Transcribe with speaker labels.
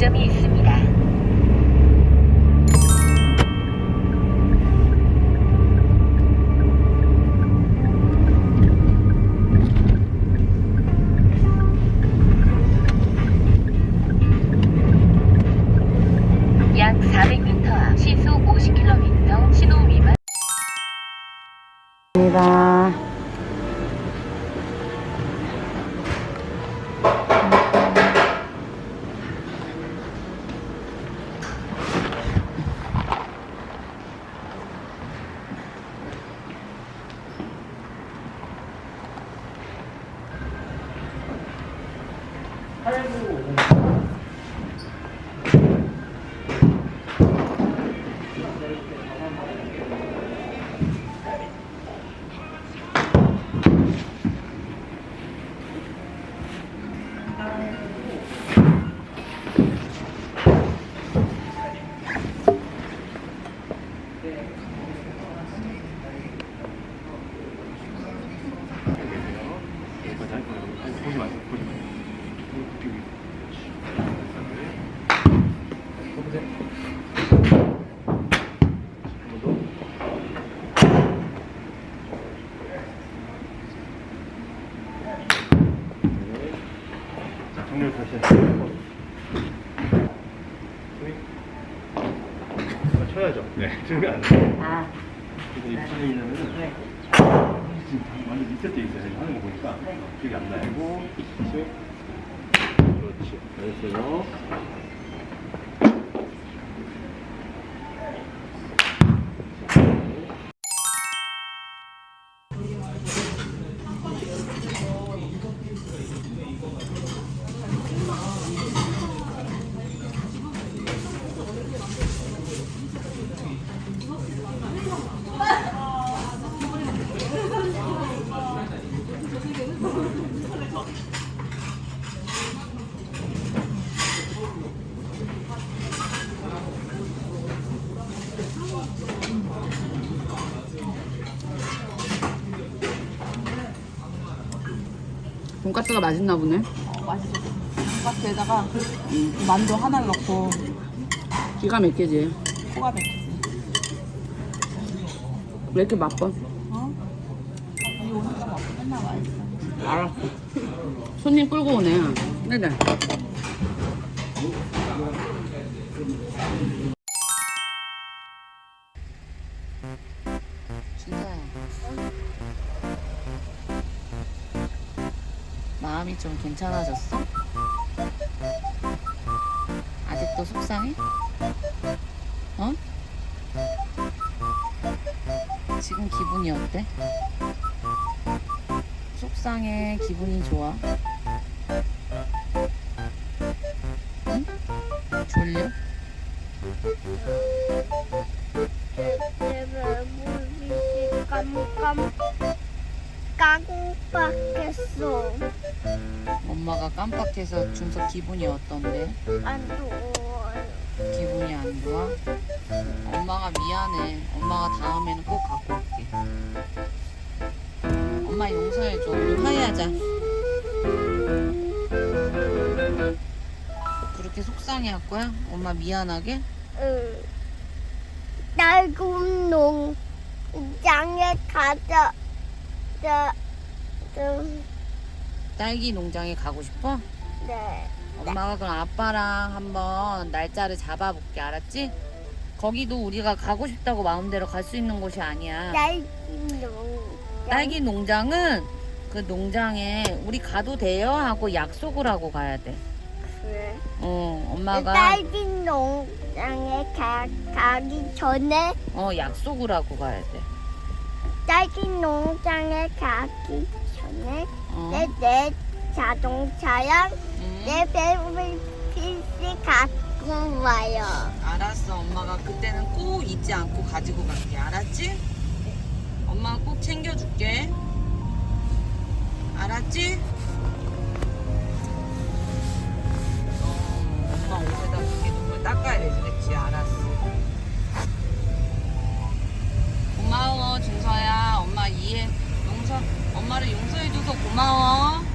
Speaker 1: 지점이 있습니다.
Speaker 2: 보지 마세요. 보지 마세요. 자, 정렬 다시. 아, 쳐야죠. 네, 들면 안 돼요.
Speaker 3: 아,
Speaker 2: 그래서 이 무슨 얘기냐면은
Speaker 3: 네.
Speaker 2: 지금 다 완전 리셋돼 있어요. 지금 하는 거 보니까 기억이 안 나고 다시 그렇 지. 잘했어요.
Speaker 3: 돈가스가 맛있나 보네.
Speaker 4: 어, 맛있어. 돈가스에다가 만두 하나 넣고
Speaker 3: 기가 막히지.
Speaker 4: 코가 맥히지.
Speaker 3: 왜 이렇게 바빠?
Speaker 4: 어? 이 오니까 막 맨날 맛있어.
Speaker 3: 알았어. 손님 끌고 오네. 네네. 진짜야. 마음이 좀 괜찮아졌어? 아직도 속상해? 어? 지금 기분이 어때? 속상해, 기분이 좋아? 응? 졸려?
Speaker 5: 깜깜 깜빡했어
Speaker 3: 엄마가 깜빡해서 준서 기분이 어떤데?
Speaker 5: 안 좋아요
Speaker 3: 기분이 안 좋아? 엄마가 미안해. 엄마가 다음에는 꼭 갖고 올게. 엄마 용서해줘. 우리 화해하자. 그렇게 속상해 할 거야? 엄마 미안하게?
Speaker 5: 응 낡은 농장에 가자 자, 좀,
Speaker 3: 딸기 농장에 가고 싶어?
Speaker 5: 네
Speaker 3: 엄마가 그럼 아빠랑 한번 날짜를 잡아볼게. 알았지? 거기도 우리가 가고 싶다고 마음대로 갈 수 있는 곳이 아니야.
Speaker 5: 농장
Speaker 3: 딸기 농장은 그 농장에 우리 가도 돼요 하고 약속을 하고 가야 돼.
Speaker 5: 그래
Speaker 3: 어, 엄마가
Speaker 5: 딸기 농장에 가, 가기 전에
Speaker 3: 어 약속을 하고 가야 돼.
Speaker 5: 딸기 농장에 가기 전에
Speaker 3: 어.
Speaker 5: 내, 내 자동차랑
Speaker 3: 응.
Speaker 5: 내 배우를 PC 갖고 와요.
Speaker 3: 알았어. 엄마가 그때는 꼭 잊지 않고 가지고 갈게. 알았지? 엄마가 꼭 챙겨줄게. 알았지? 어, 엄마. 엄마를 용서해줘서 고마워.